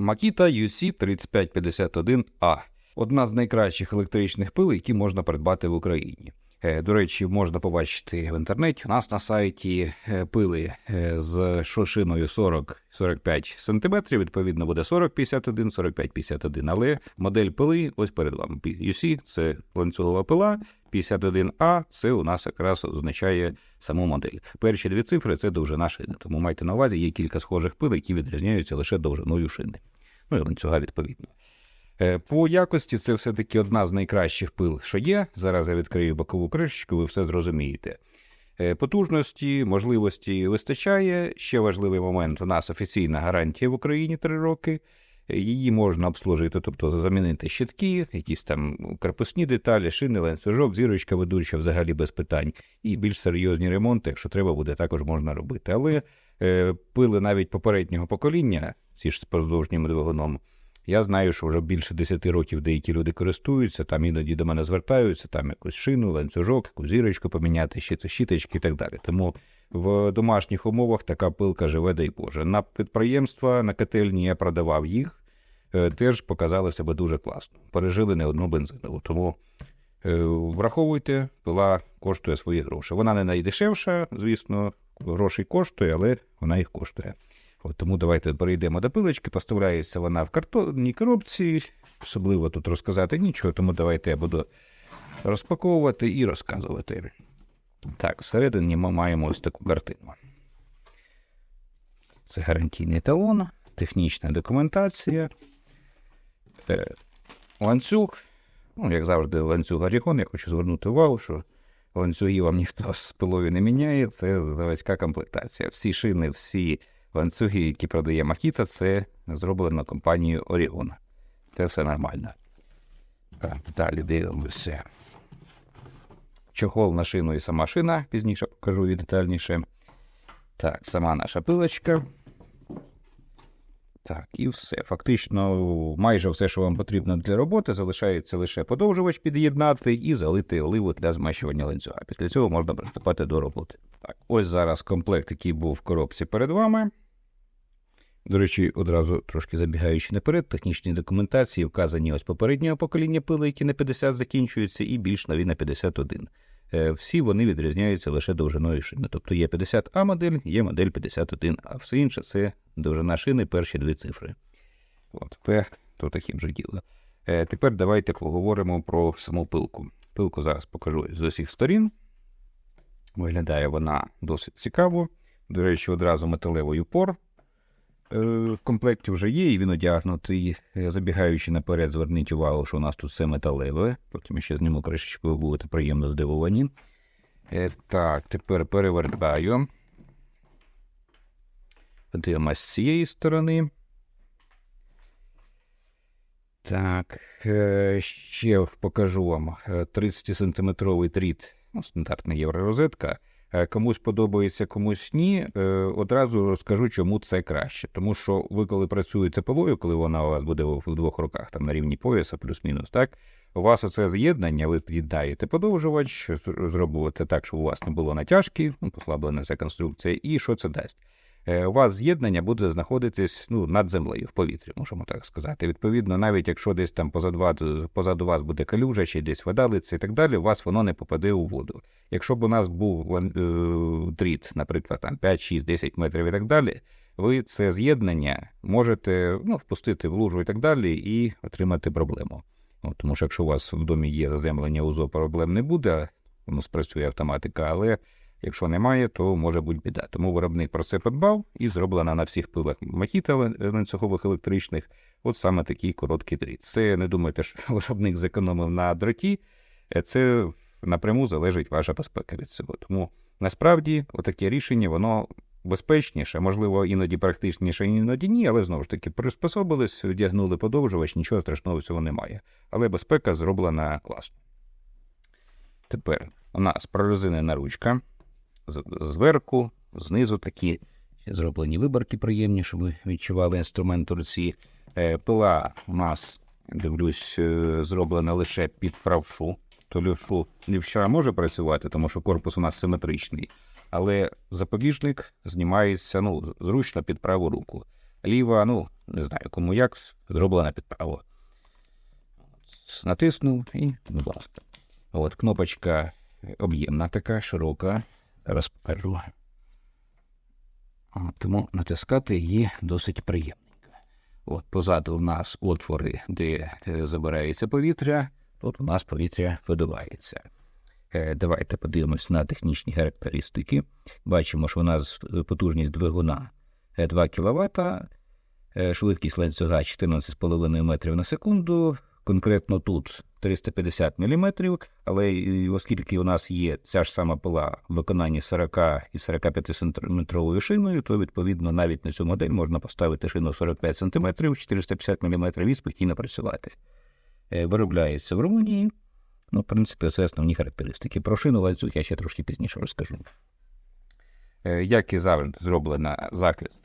Makita UC3551A одна з найкращих електричних пил, які можна придбати в Україні. Е, До речі, можна побачити в інтернеті. У нас на сайті е, пили е, з шошиною 40-45 см, відповідно буде 40-51, 45-51, але модель пили ось перед вами. UC – це ланцюгова пила, 51А це у нас якраз означає саму модель. Перші дві цифри це довжина шини, тому майте на увазі, є кілька схожих пил, які відрізняються лише довжиною шини. Ну і ланцюга відповідно. Е, По якості це все-таки одна з найкращих пил, що є. Зараз я відкрию бокову кришечку, ви все зрозумієте. Е, Потужності, можливості вистачає. Ще важливий момент: у нас офіційна гарантія в Україні 3 роки. Е, Її можна обслужити, тобто замінити щитки, якісь там корпусні деталі, шини, ланцюжок, зірочка ведуча взагалі без питань. І більш серйозні ремонти, якщо треба буде, також можна робити. Але пили навіть попереднього покоління, ці ж з поздовжнім двигуном, я знаю, що вже більше 10 років деякі люди користуються, там іноді до мене звертаються, там якусь шину, ланцюжок, якусь зірочку поміняти, щит- щіточки і так далі. Тому в домашніх умовах така пилка живе, дай Боже. На підприємства, на котельні я продавав їх, е, теж показали себе дуже класно. Пережили не одну бензинову. Тому е, враховуйте, пила коштує свої гроші. Вона не найдешевша, звісно, грошей коштує, але вона їх коштує. От тому давайте перейдемо до пилочки. Поставляється вона в картонній коробці. Особливо тут розказати нічого, тому давайте я буду розпаковувати і розказувати. Так, всередині ми маємо ось таку картину. Це гарантійний талон, технічна документація, е, ланцюг. Ну, як завжди, ланцюг Орігон. Я хочу звернути увагу, що ланцюги вам ніхто з пилою не міняє. Це заводська комплектація. Всі шини, всі ланцюги, які продає Макіта, це зроблено компанією Орігон. Це все нормально. Далі дивимося. Чохол на шину і сама шина, пізніше покажу її детальніше. Так, сама наша пилочка. Так, і все. Фактично, майже все, що вам потрібно для роботи, залишається лише подовжувач під'єднати і залити оливу для змащування ланцюга. Після цього можна приступати до роботи. Так, ось зараз комплект, який був в коробці перед вами. До речі, одразу трошки забігаючи наперед, технічні документації вказані ось попереднього покоління пили, які на 50 закінчуються, і більш нові на 51. Е, Всі вони відрізняються лише довжиною шини. Тобто є 50А модель, є модель 51, а все інше це довжина шини, перші дві цифри. От, це то таким же діло. Е, Тепер давайте поговоримо про саму пилку. Пилку зараз покажу з усіх сторін. Виглядає вона досить цікаво. До речі, одразу металевий упор. Е, В комплекті вже є, і він одягнутий. Е, Забігаючи наперед, зверніть увагу, що у нас тут все металеве. Потім ще зніму кришечку, ви будете приємно здивовані. Е, Так, тепер перевертаю. Подивимось з цієї сторони. Так, е, ще покажу вам 30-сантиметровий тріт, ну, стандартна євророзетка. Е, Комусь подобається, комусь ні. Е, Одразу розкажу, чому це краще. Тому що ви, коли працюєте пилою, коли вона у вас буде в двох руках, там на рівні пояса, плюс-мінус, так, у вас оце з'єднання, ви під'єднаєте подовжувач, зробите так, щоб у вас не було натяжки, ну, послаблена ця конструкція, і що це дасть? Е, У вас з'єднання буде знаходитись ну, над землею в повітрі, можемо так сказати. Відповідно, навіть якщо десь там позаду вас, позаду вас буде калюжа, чи десь вода литься і так далі, у вас воно не попаде у воду. Якщо б у нас був е, дріт, наприклад, там 5, 6, 10 метрів і так далі, ви це з'єднання можете ну, впустити в лужу і так далі, і отримати проблему. От, тому що якщо у вас в домі є заземлення УЗО, проблем не буде, воно спрацює автоматика, але якщо немає, то може бути біда. Тому виробник про це подбав і зроблена на всіх пилах Макіта ланцюгових електричних, от саме такий короткий дріт. Це не думайте, що виробник зекономив на дроті, е, це напряму залежить ваша безпека від цього. Тому насправді отаке рішення, воно безпечніше, можливо, іноді практичніше, іноді ні, але знову ж таки приспособились, одягнули подовжувач, нічого страшного цього немає. Але безпека зроблена класно. Тепер у нас прорезинена ручка зверху, знизу такі зроблені виборки приємні, щоб ви відчували інструмент у руці. Е, Пила у нас, дивлюсь, е, зроблена лише під правшу. То лівшу лівша може працювати, тому що корпус у нас симетричний, але запобіжник знімається ну, зручно під праву руку. Ліва, ну, не знаю кому як, зроблена підправа. Натиснув і, будь ласка. От кнопочка об'ємна така, широка. Покажу. Тому натискати її досить приємненько. От позаду у нас отвори, де е, забирається повітря, тут у нас повітря видувається. Е, Давайте подивимось на технічні характеристики. Бачимо, що у нас потужність двигуна е, 2 кВт, е, швидкість ланцюга 14,5 метрів на секунду. Конкретно тут 350 мм, але оскільки у нас є ця ж сама пила в виконанні 40 і 45 сантиметровою шиною, то відповідно навіть на цю модель можна поставити шину 45 см, 450 мм і спокійно працювати. Е, Виробляється в Румунії. Ну, в принципі, це основні характеристики. Про шину ланцюг я ще трошки пізніше розкажу. Е, Як і завжди, зроблена захист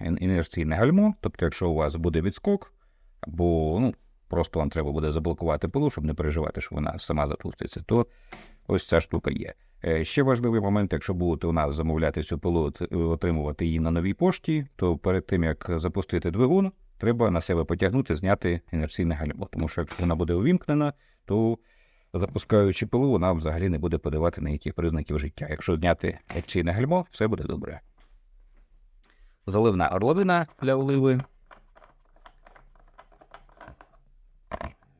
інерційне гальмо. Тобто, якщо у вас буде відскок, або ну, просто вам треба буде заблокувати пилу, щоб не переживати, що вона сама запуститься, то ось ця штука є. Е, Ще важливий момент, якщо будете у нас замовляти цю пилу, от- отримувати її на новій пошті, то перед тим як запустити двигун, треба на себе потягнути, зняти інерційне гальмо. Тому що якщо вона буде увімкнена, то запускаючи пилу, вона взагалі не буде подавати ніяких признаків життя. Якщо зняти інерційне гальмо, все буде добре. Заливна орловина для оливи.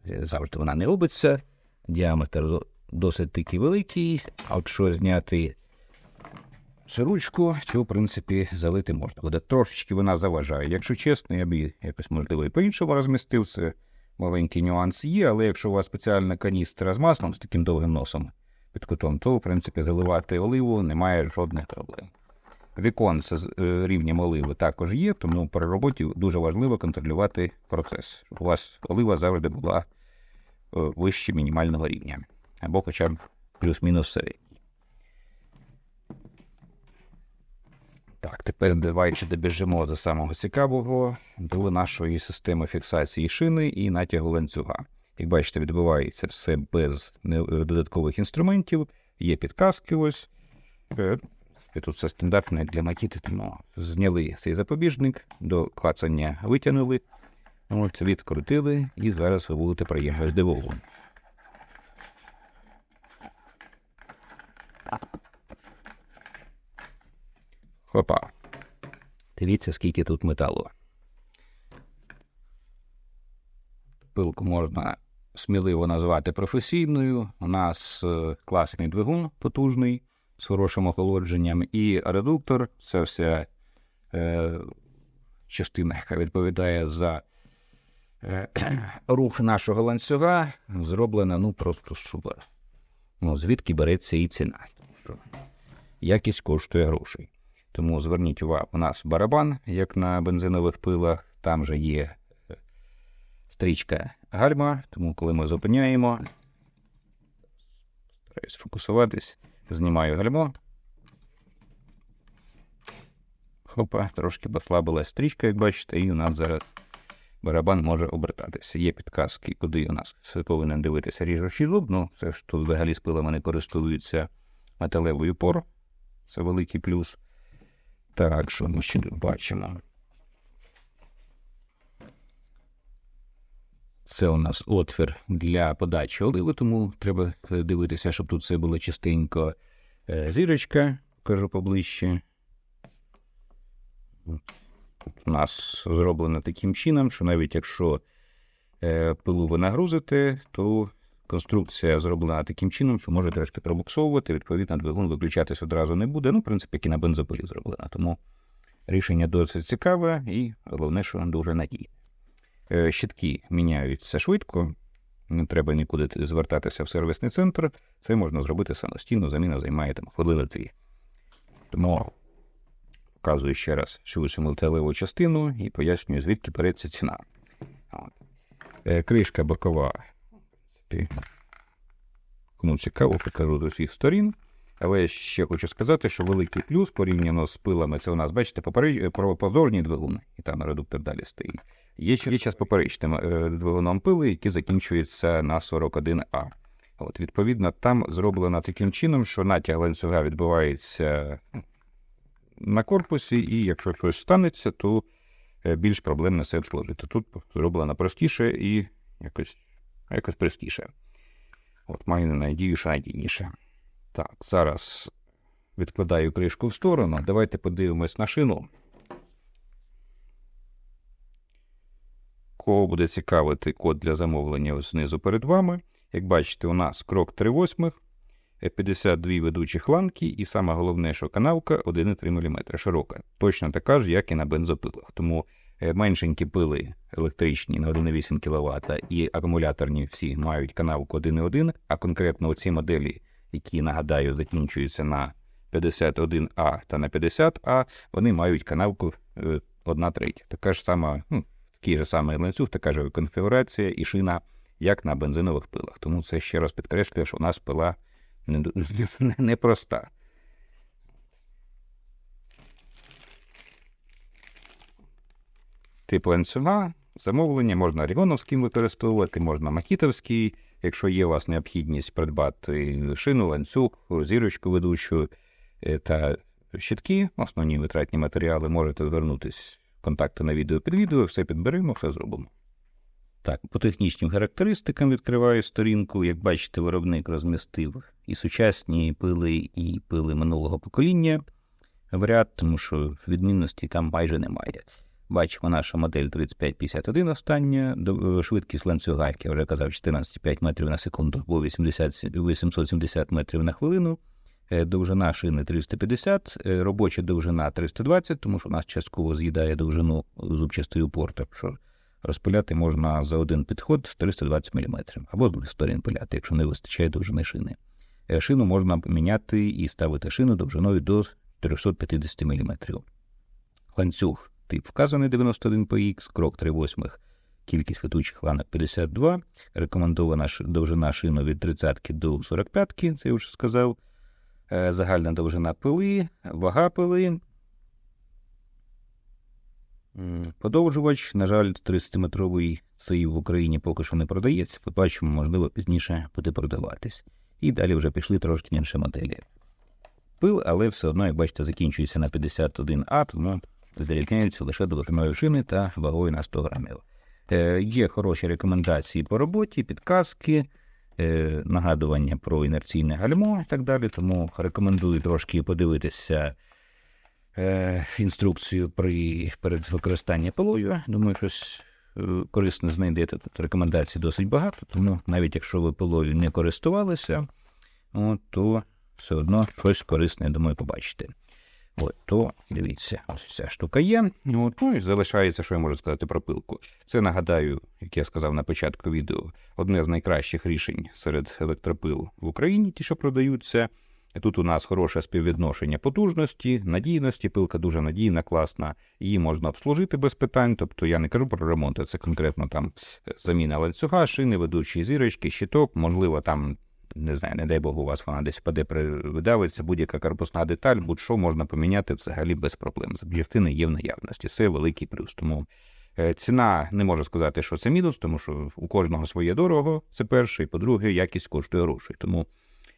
Завжди вона не робиться. Діаметр досить такий великий, а от що зняти сиручку, то, в принципі, залити можна буде. Трошечки вона заважає. Якщо чесно, я б її якось, можливо, і по-іншому розмістив. Це маленький нюанс є, але якщо у вас спеціальна каністра з маслом з таким довгим носом під кутом, то, в принципі, заливати оливу немає жодних проблем. Віконце з е, рівнем оливи також є, тому при роботі дуже важливо контролювати процес. У вас олива завжди була е, вище мінімального рівня, або хоча б плюс-мінус середній. Так, тепер давайте добіжимо до самого цікавого, до нашої системи фіксації шини і натягу ланцюга. Як бачите, відбувається все без е, додаткових інструментів, є підказки ось. Е, тут все стандартне для макіти, тому зняли цей запобіжник, до клацання витягнули, от, відкрутили, і зараз ви будете приємно здивовані. Хопа. Дивіться, скільки тут металу. Пилку можна сміливо назвати професійною. У нас е, класний двигун потужний з хорошим охолодженням, і редуктор це вся е, частина, яка відповідає за е, рух нашого ланцюга, зроблена ну просто супер. Ну, звідки береться і ціна. Якість коштує грошей. Тому зверніть увагу, у нас барабан, як на бензинових пилах, там же є е, стрічка гальма, тому коли ми зупиняємо, стараюсь фокусуватись, знімаю гальмо. Хопа, трошки послабилась стрічка, як бачите, і у нас зараз барабан може обертатися. Є підказки, куди у нас повинен дивитися ріжучий зуб. Ну, це ж тут взагалі з пилами не користуються металевий упор. Це великий плюс. Так, що ми ще бачимо? Це у нас отвір для подачі оливи, тому треба дивитися, щоб тут все було чистенько. Е, Зірочка, кажу поближче. У нас зроблено таким чином, що навіть якщо е, пилу ви нагрузите, то конструкція зроблена таким чином, що може трошки пробуксовувати, відповідно, двигун виключатись одразу не буде. Ну, в принципі, як і на бензопилі зроблена. Тому рішення досить цікаве і головне, що дуже надійне. Е, Щитки міняються швидко, не треба нікуди звертатися в сервісний центр. Це можна зробити самостійно, заміна займає там хвилини дві. Тому показую ще раз цю металеву частину і пояснюю, звідки береться ціна. Е, Кришка бокова. Кому цікаво, покажу з усіх сторін. Але ще хочу сказати, що великий плюс порівняно з пилами, це у нас, бачите, попереч... про- позорні двигун, і там редуктор далі стоїть. Є, ще- є час поперечним е, двигуном пили, які закінчуються на 41А. От, відповідно, там зроблено таким чином, що натяг ланцюга відбувається ну, на корпусі, і якщо щось станеться, то е, більш проблемне все обслужити. Тут зроблено простіше і якось, якось простіше. От маю надію, що надійніше. Так, зараз відкладаю кришку в сторону. Давайте подивимось на шину. Кого буде цікавити код для замовлення ось знизу перед вами. Як бачите, у нас крок 3 восьмих, е, 52 ведучих ланки, і саме головне, що канавка 1,3 мм широка. Точно така ж, як і на бензопилах. Тому е, меншенькі пили електричні на 1,8 кВт і акумуляторні всі мають канавку 1,1, а конкретно оці моделі, які, нагадаю, закінчуються на 51А та на 50А, вони мають канавку 1 третя. Така ж сама, ну, такий же самий ланцюг, така ж конфігурація і шина, як на бензинових пилах. Тому це ще раз підкреслює, що у нас пила непроста. Не, не. Тип ланцюга, замовлення можна рігоновським використовувати, можна макітовський. Якщо є у вас необхідність придбати шину, ланцюг, зірочку ведучу е, та щитки, основні витратні матеріали, можете звернутися контакти на відео під відео, все підберемо, все зробимо. Так, по технічним характеристикам відкриваю сторінку. Як бачите, виробник розмістив і сучасні пили, і пили минулого покоління в ряд, тому що відмінності там майже немає. Бачимо, наша модель 3551 остання, швидкість ланцюга, як я вже казав, 14,5 метрів на секунду або 80, 870 метрів на хвилину. Е, Довжина шини 350, е, робоча довжина 320, тому що у нас частково з'їдає довжину зубчастий упор, так що розпиляти можна за один підход 320 мм, або з двох сторін пиляти, якщо не вистачає довжини шини. Е, Шину можна міняти і ставити шину довжиною до 350 мм. Ланцюг тип вказаний 91PX, крок 3 восьмих, кількість ведучих ланок 52, рекомендована довжина шину від 30 до 45, це я вже сказав. Е, Загальна довжина пили, вага пили. Подовжувач, на жаль, 30-метровий цей в Україні поки що не продається. Побачимо, можливо, пізніше буде продаватись. І далі вже пішли трошки інші моделі. Пил, але все одно, як бачите, закінчується на 51А, тому відрізняються лише довжиною шини та вагою на 100 грамів. Е, є хороші рекомендації по роботі, підказки, нагадування про інерційне гальмо і так далі. Тому рекомендую трошки подивитися е, інструкцію при перед використанням пилою. Думаю, щось е, корисне знайдете. Тут рекомендацій досить багато, тому навіть якщо ви пилою не користувалися, то все одно щось корисне, думаю, побачите. От, то дивіться, ось ця штука є. От, ну і залишається, що я можу сказати про пилку. Це нагадаю, як я сказав на початку відео, одне з найкращих рішень серед електропил в Україні, ті, що продаються. Тут у нас хороше співвідношення потужності, надійності. Пилка дуже надійна, класна. Її можна обслужити без питань. Тобто я не кажу про ремонт, це конкретно там заміна ланцюга, шини, ведучі зірочки, щиток, можливо, там. Не знаю, не дай Бог, у вас вона десь впаде, видавиться, будь-яка корпусна деталь, будь-що можна поміняти взагалі без проблем. З об'єктивни є в наявності. Це великий плюс. Тому е, ціна не можу сказати, що це мінус, тому що у кожного своє дорого. Це перше, і по-друге, якість коштує грошей. Тому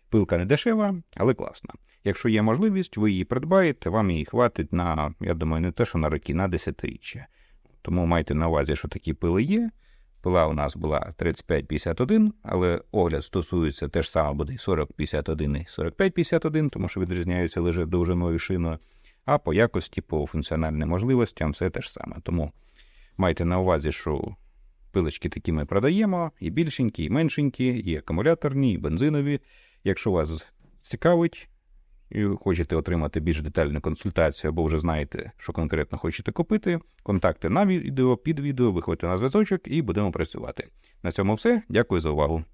пилка не дешева, але класна. Якщо є можливість, ви її придбаєте, вам її хватить на, я думаю, не те, що на роки, на десятиріччя. Тому майте на увазі, що такі пили є. Пила у нас була 35-51, але огляд стосується теж саме буде і 40-51 і 45-51, тому що відрізняються лише довжиною шиною, а по якості, по функціональним можливостям все те ж саме. Тому майте на увазі, що пилочки такі ми продаємо, і більшенькі, і меншенькі, і акумуляторні, і бензинові. Якщо вас цікавить і хочете отримати більш детальну консультацію, або вже знаєте, що конкретно хочете купити, контакти на відео, під відео, виходьте на зв'язочок і будемо працювати. На цьому все. Дякую за увагу.